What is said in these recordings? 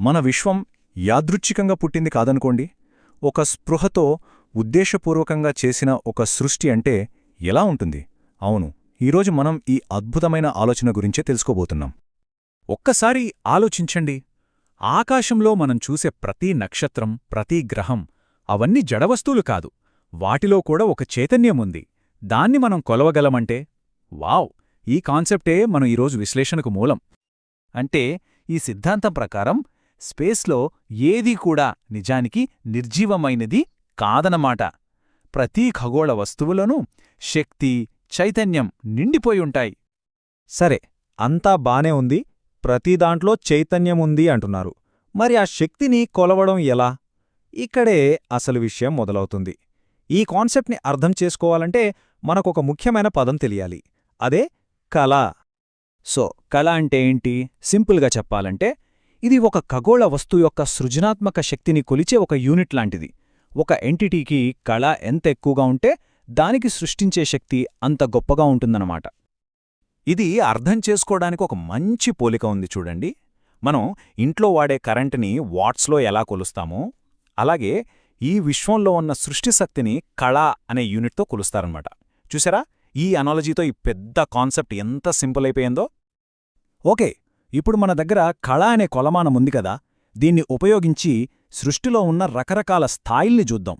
మన విశ్వం యాదృచ్ఛికంగా పుట్టింది కాదనుకోండి. ఒక స్పృహతో ఉద్దేశపూర్వకంగా చేసిన ఒక సృష్టి అంటే ఎలా ఉంటుంది? అవును ఈరోజు మనం ఈ అద్భుతమైన ఆలోచన గురించే తెలుసుకోబోతున్నాం. ఒక్కసారి ఆలోచించండి. ఆకాశంలో మనం చూసే ప్రతి నక్షత్రం ప్రతి గ్రహం అవన్నీ జడవస్తువులు కాదు. వాటిలో కూడా ఒక చైతన్యం ఉంది. దాన్ని మనం కొలవగలమంటే వావ్! ఈ కాన్సెప్టే మనం ఈరోజు విశ్లేషణకు మూలం. అంటే ఈ సిద్ధాంతం ప్రకారం స్పేస్లో ఏదీ కూడా నిజానికి నిర్జీవమైనది కాదనమాట. ప్రతి ఖగోళ వస్తువులోనూ శక్తి చైతన్యం నిండిపోయుంటాయి సరే అంతా బానే ఉంది. ప్రతి దాంట్లో చైతన్యముంది అంటున్నారు. మరి ఆ శక్తిని కొలవడం ఎలా? ఇక్కడే అసలు విషయం మొదలవుతుంది. ఈ కాన్సెప్ట్ని అర్థం చేసుకోవాలంటే మనకొక ముఖ్యమైన పదం తెలియాలి. అదే కళ. సో కళ అంటే ఏంటి? సింపుల్గా చెప్పాలంటే ఇది ఒక ఖగోళ వస్తువు యొక్క సృజనాత్మక శక్తిని కొలిచే ఒక యూనిట్ లాంటిది. ఒక ఎంటిటీకి కళ ఎంత ఎక్కువగా ఉంటే దానికి సృష్టించే శక్తి అంత గొప్పగా ఉంటుందన్నమాట. ఇది అర్థం చేసుకోవడానికి ఒక మంచి పోలిక ఉంది చూడండి. మనం ఇంట్లో వాడే కరెంటుని వాట్స్లో ఎలా కొలుస్తామో అలాగే ఈ విశ్వంలో ఉన్న సృష్టి శక్తిని కళ అనే యూనిట్తో కొలుస్తారనమాట చూసారా? ఈ అనాలజీతో ఈ పెద్ద కాన్సెప్ట్ ఎంత సింపుల్ అయిపోయిందో? ఓకే ఇప్పుడు మన దగ్గర కళ అనే కొలమానం ఉంది కదా. దీన్ని ఉపయోగించి సృష్టిలో ఉన్న రకరకాల స్థాయిల్ని చూద్దాం.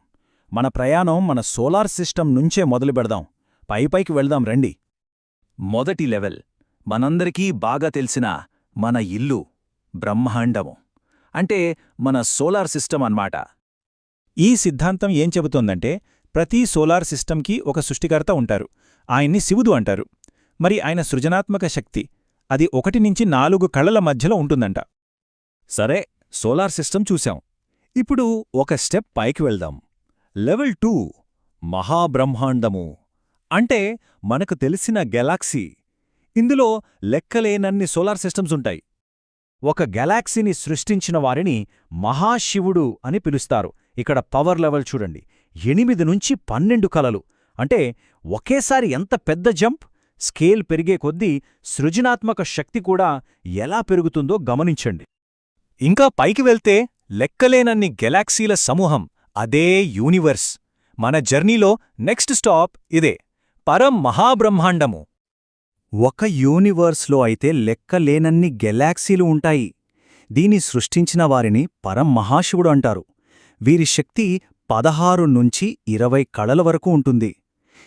మన ప్రయాణం మన సోలార్ సిస్టమ్ నుంచే మొదలు పెడదాం. పైపైకి వెళ్దాం రండి. మొదటి లెవెల్. మనందరికీ బాగా తెలిసిన మన ఇల్లు బ్రహ్మాండము. అంటే మన సోలార్ సిస్టమ్ అన్నమాట. ఈ సిద్ధాంతం ఏం చెబుతోందంటే ప్రతి సోలార్ సిస్టమ్కి ఒక సృష్టికర్త ఉంటారు. ఆయన్ని శివుడు అంటారు. మరి ఆయన సృజనాత్మక శక్తి అది ఒకటి నుంచి నాలుగు కళల మధ్యలో ఉంటుందంట. సరే సోలార్ సిస్టమ్ చూశాం. ఇప్పుడు ఒక స్టెప్ పైకి వెళ్దాం. లెవెల్ టూ మహాబ్రహ్మాండము. అంటే మనకు తెలిసిన గెలాక్సీ. ఇందులో లెక్కలేనన్ని సోలార్ సిస్టమ్స్ ఉంటాయి. ఒక గెలాక్సీని సృష్టించిన వారిని మహాశివుడు అని పిలుస్తారు. ఇక్కడ పవర్ లెవెల్ చూడండి. ఎనిమిది నుంచి పన్నెండు కలలు. అంటే ఒకేసారి ఎంత పెద్ద జంప్? స్కేల్ పెరిగే కొద్దీ సృజనాత్మక శక్తి కూడా ఎలా పెరుగుతుందో గమనించండి. ఇంకా పైకి వెళ్తే లెక్కలేనన్ని గెలాక్సీల సమూహం అదే యూనివర్స్. మన జర్నీలో నెక్స్ట్ స్టాప్ ఇదే పరం మహాబ్రహ్మాండము. ఒక యూనివర్స్లో అయితే లెక్కలేనన్ని గెలాక్సీలు ఉంటాయి. దీని సృష్టించిన వారిని పరం మహాశివుడు అంటారు. వీరి శక్తి పదహారు నుంచి ఇరవై కళల వరకు ఉంటుంది.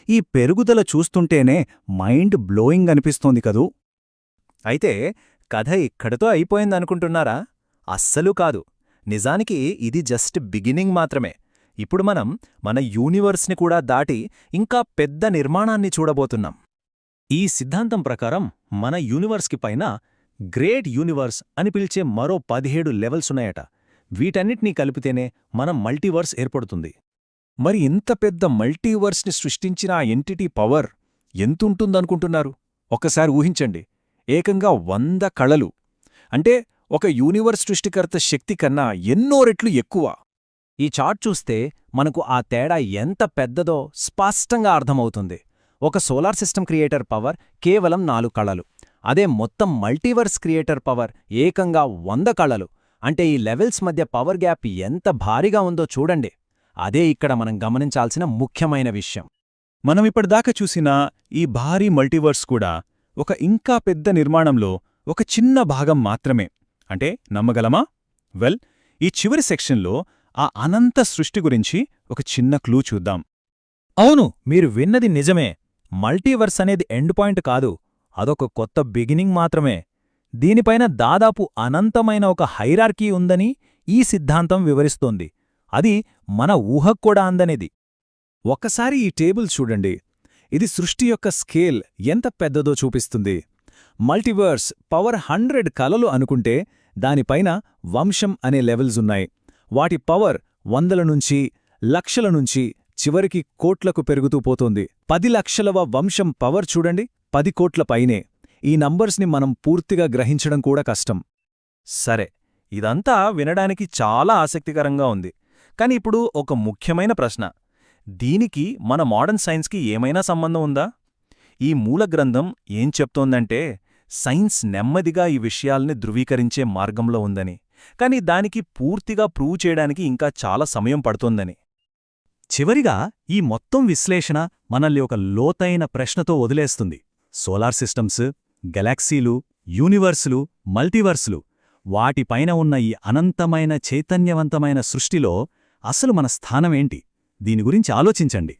ఈ పెరుగుదల చూస్తుంటేనే మైండ్ బ్లోయింగ్ అనిపిస్తోంది కదూ. అయితే కథ ఇక్కడతో అయిపోయిందనుకుంటున్నారా? అస్సలు కాదు. నిజానికి ఇది జస్ట్ బిగినింగ్ మాత్రమే. ఇప్పుడు మనం మన యూనివర్స్ని కూడా దాటి ఇంకా పెద్ద నిర్మాణాన్ని చూడబోతున్నాం. ఈ సిద్ధాంతం ప్రకారం మన యూనివర్స్కి పైన గ్రేట్ యూనివర్స్ అని పిలిచే మరో పదిహేడు లెవెల్సున్నాయట వీటన్నిటినీ కలిపితేనే మనం మల్టీవర్స్ ఏర్పడుతుంది. మరి ఇంత పెద్ద మల్టీవర్స్ని సృష్టించిన ఆ ఎంటిటీ పవర్ ఎంతుంటుందనుకుంటున్నారు? ఒకసారి ఊహించండి. ఏకంగా వంద కళలు. అంటే ఒక యూనివర్స్ సృష్టికర్త శక్తి కన్నా ఎన్నో రెట్లు ఎక్కువ. ఈ చార్ట్ చూస్తే మనకు ఆ తేడా ఎంత పెద్దదో స్పష్టంగా అర్థమవుతుంది. ఒక సోలార్ సిస్టమ్ క్రియేటర్ పవర్ కేవలం నాలుగు కళలు. అదే మొత్తం మల్టీవర్స్ క్రియేటర్ పవర్ ఏకంగా వంద కళలు. అంటే ఈ లెవెల్స్ మధ్య పవర్ గ్యాప్ ఎంత భారీగా ఉందో చూడండి. అదే ఇక్కడ మనం గమనించాల్సిన ముఖ్యమైన విషయం. మనమిప్పటిదాకా చూసిన ఈ భారీ మల్టీవర్స్ కూడా ఒక ఇంకా పెద్ద నిర్మాణంలో ఒక చిన్న భాగం మాత్రమే. అంటే నమ్మగలమా? వెల్ ఈ చివరి సెక్షన్లో ఆ అనంత సృష్టి గురించి ఒక చిన్న క్లూ చూద్దాం. అవును మీరు విన్నది నిజమే. మల్టీవర్స్ అనేది ఎండ్ పాయింట్ కాదు అదొక కొత్త బిగినింగ్ మాత్రమే. దీనిపైన దాదాపు అనంతమైన ఒక హైరార్కీ ఉందని ఈ సిద్ధాంతం వివరిస్తోంది. అది మన ఊహక్కూడా అందనేది. ఒక్కసారి ఈ టేబుల్ చూడండి. ఇది సృష్టి యొక్క స్కేల్ ఎంత పెద్దదో చూపిస్తుంది. మల్టీవర్స్ పవర్ హండ్రెడ్ కలలు అనుకుంటే దానిపైన వంశం అనే లెవెల్స్ ఉన్నాయి. వాటి పవర్ వందల నుంచి లక్షల నుంచి చివరికి కోట్లకు పెరుగుతూ పోతోంది. పది లక్షలవ వంశం పవర్ చూడండి. పది కోట్ల పైనే. ఈ నంబర్స్ని మనం పూర్తిగా గ్రహించడం కూడా కష్టం. సరే ఇదంతా వినడానికి చాలా ఆసక్తికరంగా ఉంది. కాని ఇప్పుడు ఒక ముఖ్యమైన ప్రశ్న. దీనికి మన మోడర్న్ సైన్స్కి ఏమైనా సంబంధం ఉందా? ఈ మూల గ్రంథం ఏం చెప్తోందంటే సైన్స్ నెమ్మదిగా ఈ విషయాల్ని ధృవీకరించే మార్గంలో ఉందని కానీ దానికి పూర్తిగా ప్రూవ్ చేయడానికి ఇంకా చాలా సమయం పడుతోందని. చివరిగా ఈ మొత్తం విశ్లేషణ మనల్ని ఒక లోతైన ప్రశ్నతో వదిలేస్తుంది. సోలార్ సిస్టమ్స్ గెలాక్సీలు యూనివర్సులు మల్టీవర్సులు వాటిపైన ఉన్న ఈ అనంతమైన చైతన్యవంతమైన సృష్టిలో అసలు మన స్థానమేంటి దీని గురించి ఆలోచించండి.